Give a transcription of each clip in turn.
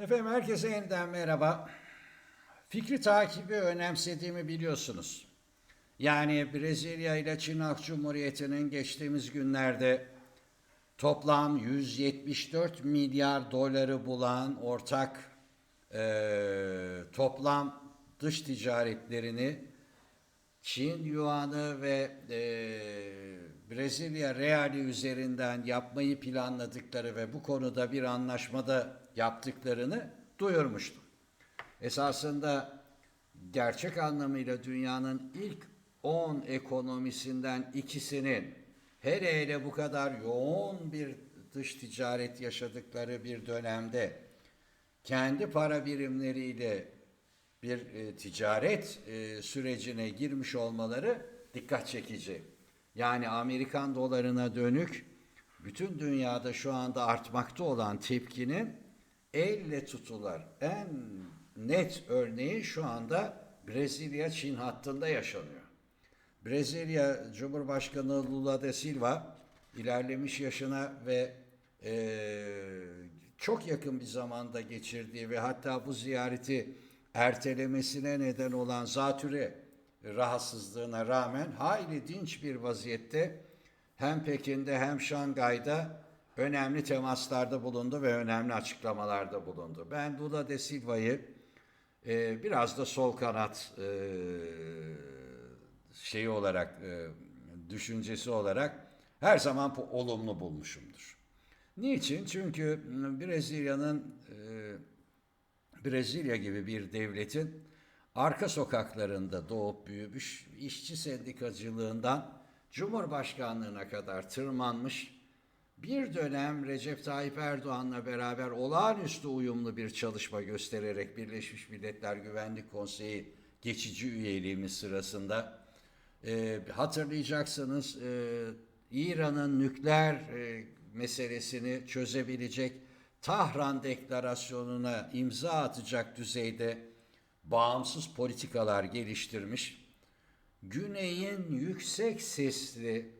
Efendim herkese yeniden merhaba. Fikri takibi önemsediğimi biliyorsunuz. Yani Brezilya ile Çin Halk Cumhuriyeti'nin geçtiğimiz günlerde toplam 174 milyar doları bulan ortak eee, toplam dış ticaretlerini Çin Yuan'ı ve eee, Brezilya Reali üzerinden yapmayı planladıkları ve bu konuda bir anlaşmada yaptıklarını duyurmuştum. Esasında gerçek anlamıyla dünyanın ilk 10 ekonomisinden ikisinin hele hele bu kadar yoğun bir dış ticaret yaşadıkları bir dönemde kendi para birimleriyle bir e, ticaret e, sürecine girmiş olmaları dikkat çekici. Yani Amerikan dolarına dönük bütün dünyada şu anda artmakta olan tepkinin elle tutular en net örneği şu anda Brezilya-Çin hattında yaşanıyor. Brezilya Cumhurbaşkanı Lula da Silva ilerlemiş yaşına ve eee, çok yakın bir zamanda geçirdiği ve hatta bu ziyareti ertelemesine neden olan zatüre rahatsızlığına rağmen hayli dinç bir vaziyette hem Pekin'de hem Şangay'da önemli temaslarda bulundu ve önemli açıklamalarda bulundu. Ben Lula da Silva'yı e, biraz da sol kanat e, şeyi olarak e, düşüncesi olarak her zaman olumlu bulmuşumdur. Niçin? Çünkü Brezilya'nın e, Brezilya gibi bir devletin arka sokaklarında doğup büyümüş, işçi sendikacılığından Cumhurbaşkanlığına kadar tırmanmış, bir dönem Recep Tayyip Erdoğan'la beraber olağanüstü uyumlu bir çalışma göstererek Birleşmiş Milletler Güvenlik Konseyi geçici üyeliğimiz sırasında e, hatırlayacaksınız e, İran'ın nükleer e, meselesini çözebilecek Tahran Deklarasyonu'na imza atacak düzeyde bağımsız politikalar geliştirmiş. Güney'in yüksek sesli,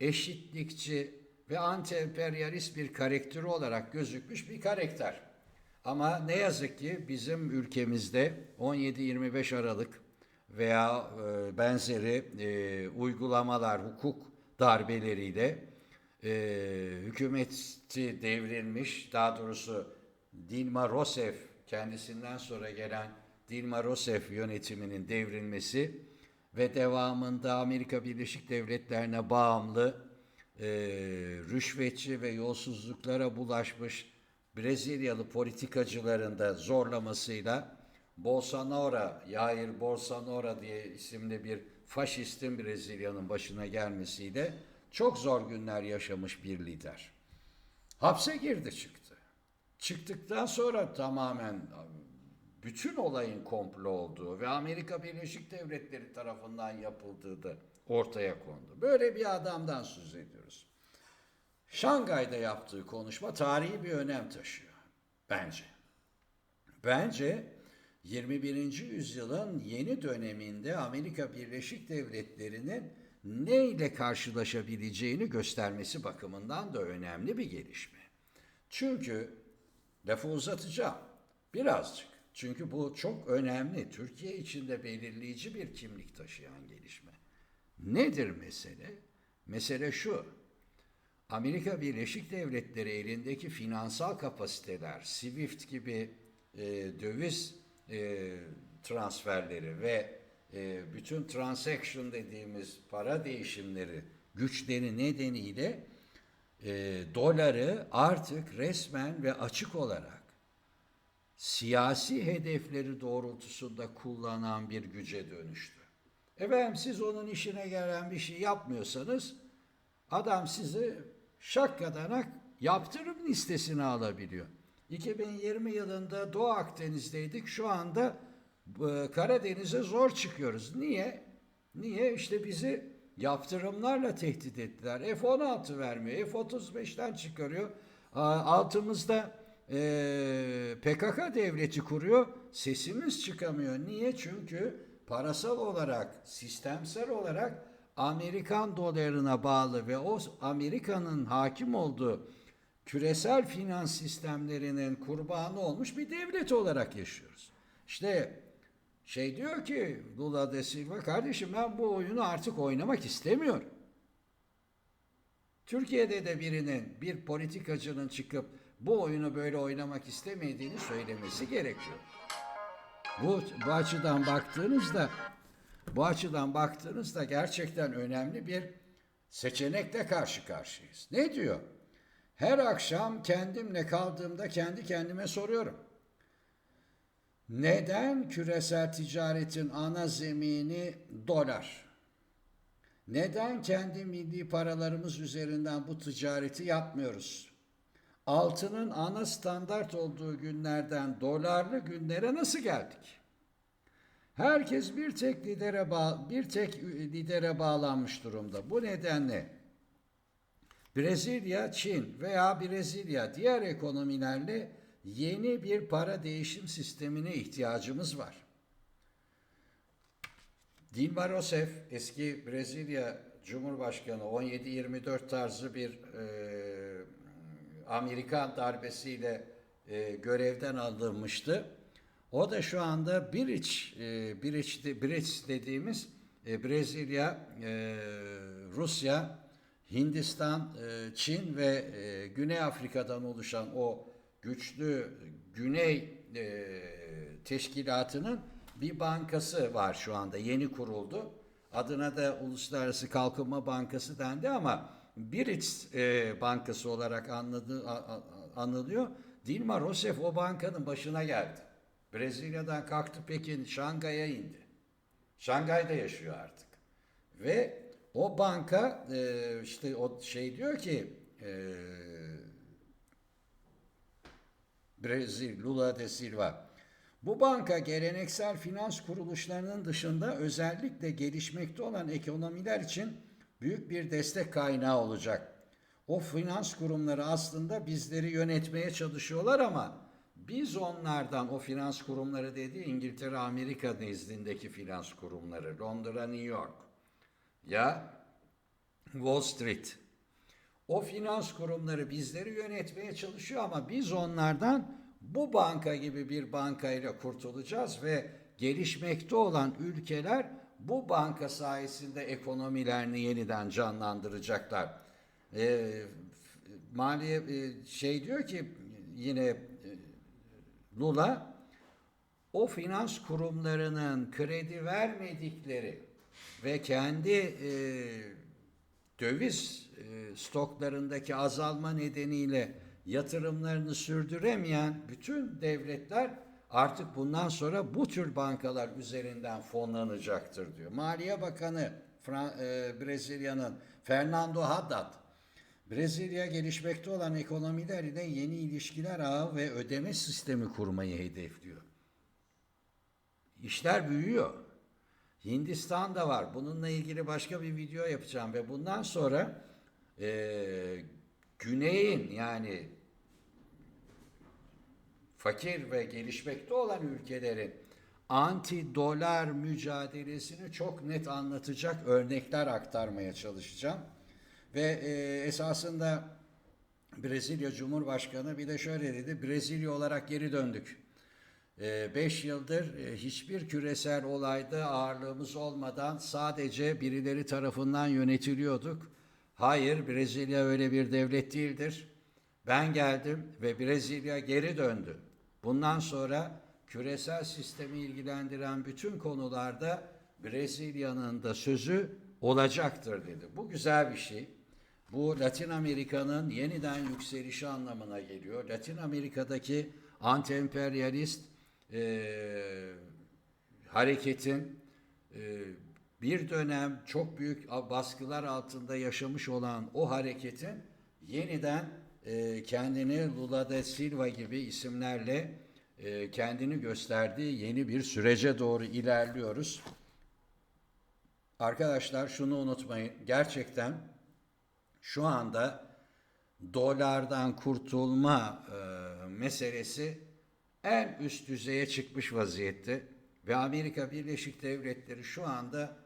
eşitlikçi ve anti-emperyalist bir karakteri olarak gözükmüş bir karakter. Ama ne yazık ki bizim ülkemizde 17-25 Aralık veya e, benzeri e, uygulamalar, hukuk darbeleriyle e, hükümeti devrilmiş, daha doğrusu Dilma Rousseff kendisinden sonra gelen Dilma Rousseff yönetiminin devrilmesi ve devamında Amerika Birleşik Devletleri'ne bağımlı e, rüşvetçi ve yolsuzluklara bulaşmış Brezilyalı politikacıların da zorlamasıyla Bolsonaro, Jair Bolsonaro diye isimli bir faşistin Brezilya'nın başına gelmesiyle çok zor günler yaşamış bir lider. Hapse girdi çıktı. Çıktıktan sonra tamamen bütün olayın komplo olduğu ve Amerika Birleşik Devletleri tarafından yapıldığı da ortaya kondu. Böyle bir adamdan söz ediyoruz. Şangay'da yaptığı konuşma tarihi bir önem taşıyor bence. Bence 21. yüzyılın yeni döneminde Amerika Birleşik Devletleri'nin ne ile karşılaşabileceğini göstermesi bakımından da önemli bir gelişme. Çünkü lafı uzatacağım birazcık. Çünkü bu çok önemli. Türkiye içinde belirleyici bir kimlik taşıyan gelişme. Nedir mesele? Mesele şu. Amerika Birleşik Devletleri elindeki finansal kapasiteler, SWIFT gibi e, döviz e, transferleri ve e, bütün transaction dediğimiz para değişimleri güçleri nedeniyle e, doları artık resmen ve açık olarak siyasi hedefleri doğrultusunda kullanan bir güce dönüştü. Efendim siz onun işine gelen bir şey yapmıyorsanız adam sizi şakkadanak yaptırım listesine alabiliyor. 2020 yılında Doğu Akdeniz'deydik. Şu anda e, Karadeniz'e zor çıkıyoruz. Niye? Niye? İşte bizi yaptırımlarla tehdit ettiler. F-16 vermiyor. F-35'ten çıkarıyor. Altımızda e, PKK devleti kuruyor. Sesimiz çıkamıyor. Niye? Çünkü parasal olarak, sistemsel olarak Amerikan dolarına bağlı ve o Amerika'nın hakim olduğu küresel finans sistemlerinin kurbanı olmuş bir devlet olarak yaşıyoruz. İşte şey diyor ki Lula da Silva kardeşim ben bu oyunu artık oynamak istemiyorum. Türkiye'de de birinin bir politikacının çıkıp bu oyunu böyle oynamak istemediğini söylemesi gerekiyor. Bu, bu açıdan baktığınızda bu açıdan baktığınızda gerçekten önemli bir seçenekle karşı karşıyayız. Ne diyor? Her akşam kendimle kaldığımda kendi kendime soruyorum. Neden küresel ticaretin ana zemini dolar? Neden kendi milli paralarımız üzerinden bu ticareti yapmıyoruz? Altının ana standart olduğu günlerden dolarlı günlere nasıl geldik? Herkes bir tek lidere bağ bir tek lidere bağlanmış durumda. Bu nedenle Brezilya, Çin veya Brezilya diğer ekonomilerle yeni bir para değişim sistemine ihtiyacımız var. Dilma Rousseff eski Brezilya Cumhurbaşkanı 17-24 tarzı bir e, Amerikan darbesiyle e, görevden alınmıştı. O da şu anda Biriç, e, Biriç, Biriç dediğimiz e, Brezilya, e, Rusya, Hindistan, e, Çin ve e, Güney Afrika'dan oluşan o güçlü Güney e, teşkilatının bir bankası var şu anda. Yeni kuruldu. Adına da Uluslararası Kalkınma Bankası dendi ama Biriç e, Bankası olarak anladı, a, a, anılıyor. Dilma Rousseff o bankanın başına geldi. Brezilya'dan kalktı Pekin, Şangay'a indi. Şangay'da yaşıyor artık. Ve o banka e, işte o şey diyor ki e, Brezil, Lula de Silva bu banka geleneksel finans kuruluşlarının dışında özellikle gelişmekte olan ekonomiler için büyük bir destek kaynağı olacak. O finans kurumları aslında bizleri yönetmeye çalışıyorlar ama biz onlardan o finans kurumları dediği İngiltere, Amerika nezdindeki finans kurumları, Londra, New York ya Wall Street. O finans kurumları bizleri yönetmeye çalışıyor ama biz onlardan bu banka gibi bir bankayla kurtulacağız ve gelişmekte olan ülkeler bu banka sayesinde ekonomilerini yeniden canlandıracaklar. E, maliye e, şey diyor ki yine e, Lula o finans kurumlarının kredi vermedikleri ve kendi e, döviz e, stoklarındaki azalma nedeniyle yatırımlarını sürdüremeyen bütün devletler artık bundan sonra bu tür bankalar üzerinden fonlanacaktır diyor. Maliye Bakanı e, Brezilya'nın Fernando Haddad Brezilya gelişmekte olan ekonomiler ile yeni ilişkiler ağı ve ödeme sistemi kurmayı hedefliyor. İşler büyüyor. Hindistan da var. Bununla ilgili başka bir video yapacağım ve bundan sonra e, Güney'in yani fakir ve gelişmekte olan ülkelerin anti dolar mücadelesini çok net anlatacak örnekler aktarmaya çalışacağım. Ve e, esasında Brezilya Cumhurbaşkanı bir de şöyle dedi, Brezilya olarak geri döndük. 5 yıldır e, hiçbir küresel olayda ağırlığımız olmadan sadece birileri tarafından yönetiliyorduk. Hayır, Brezilya öyle bir devlet değildir. Ben geldim ve Brezilya geri döndü. Bundan sonra küresel sistemi ilgilendiren bütün konularda Brezilya'nın da sözü olacaktır dedi. Bu güzel bir şey. Bu Latin Amerika'nın yeniden yükselişi anlamına geliyor. Latin Amerika'daki anti-emperyalist e, hareketin e, bir dönem çok büyük baskılar altında yaşamış olan o hareketin yeniden e, kendini Lula da Silva gibi isimlerle e, kendini gösterdiği yeni bir sürece doğru ilerliyoruz. Arkadaşlar şunu unutmayın. Gerçekten şu anda dolardan kurtulma e, meselesi en üst düzeye çıkmış vaziyette ve Amerika Birleşik Devletleri şu anda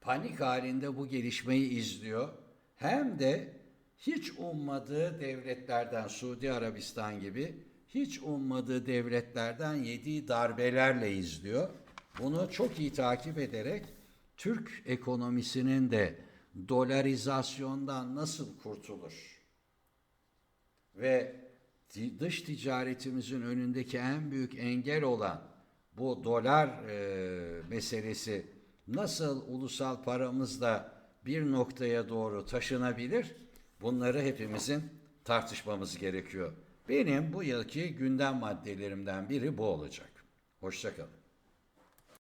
panik halinde bu gelişmeyi izliyor. Hem de hiç ummadığı devletlerden Suudi Arabistan gibi hiç ummadığı devletlerden yediği darbelerle izliyor. Bunu çok iyi takip ederek Türk ekonomisinin de dolarizasyondan nasıl kurtulur ve dış ticaretimizin önündeki en büyük engel olan bu dolar e, meselesi nasıl ulusal paramızla bir noktaya doğru taşınabilir? Bunları hepimizin tartışmamız gerekiyor. Benim bu yılki gündem maddelerimden biri bu olacak. Hoşçakalın.